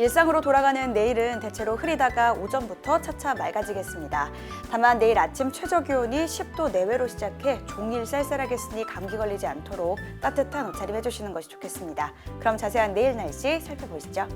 일상으로 돌아가는 내일은 대체로 흐리다가 오전부터 차차 맑아지겠습니다. 다만 내일 아침 최저 기온이 10도 내외로 시작해 종일 쌀쌀하겠으니 감기 걸리지 않도록 따뜻한 옷차림 해주시는 것이 좋겠습니다. 그럼 자세한 내일 날씨 살펴보시죠.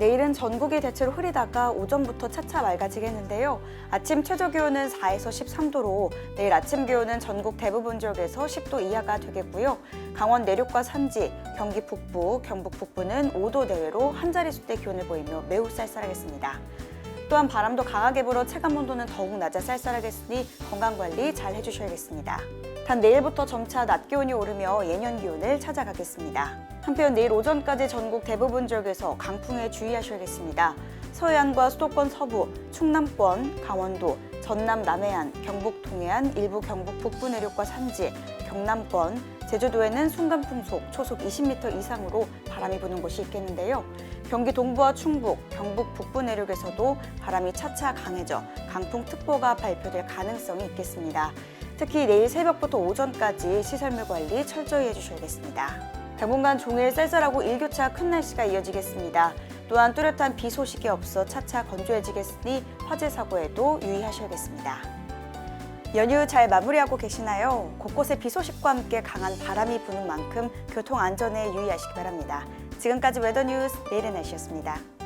내일은 전국이 대체로 흐리다가 오전부터 차차 맑아지겠는데요. 아침 최저 기온은 4에서 13도로 내일 아침 기온은 전국 대부분 지역에서 10도 이하가 되겠고요. 강원 내륙과 산지, 경기 북부, 경북 북부는 5도 내외로 한 자릿수대 기온을 보이며 매우 쌀쌀하겠습니다. 또한 바람도 강하게 불어 체감 온도는 더욱 낮아 쌀쌀하겠으니 건강 관리 잘 해주셔야겠습니다. 단 내일부터 점차 낮 기온이 오르며 예년 기온을 찾아가겠습니다. 한편 내일 오전까지 전국 대부분 지역에서 강풍에 주의하셔야겠습니다. 서해안과 수도권 서부, 충남권, 강원도, 전남 남해안, 경북 동해안, 일부 경북 북부 내륙과 산지, 경남권, 제주도에는 순간풍속 초속 20m 이상으로 바람이 부는 곳이 있겠는데요. 경기 동부와 충북, 경북 북부 내륙에서도 바람이 차차 강해져 강풍특보가 발표될 가능성이 있겠습니다. 특히 내일 새벽부터 오전까지 시설물 관리 철저히 해주셔야겠습니다. 당분간 종일 쌀쌀하고 일교차 큰 날씨가 이어지겠습니다. 또한 뚜렷한 비 소식이 없어 차차 건조해지겠으니 화재 사고에도 유의하셔야겠습니다. 연휴 잘 마무리하고 계시나요? 곳곳에 비 소식과 함께 강한 바람이 부는 만큼 교통 안전에 유의하시기 바랍니다. 지금까지 웨더뉴스 내일의 날씨였습니다.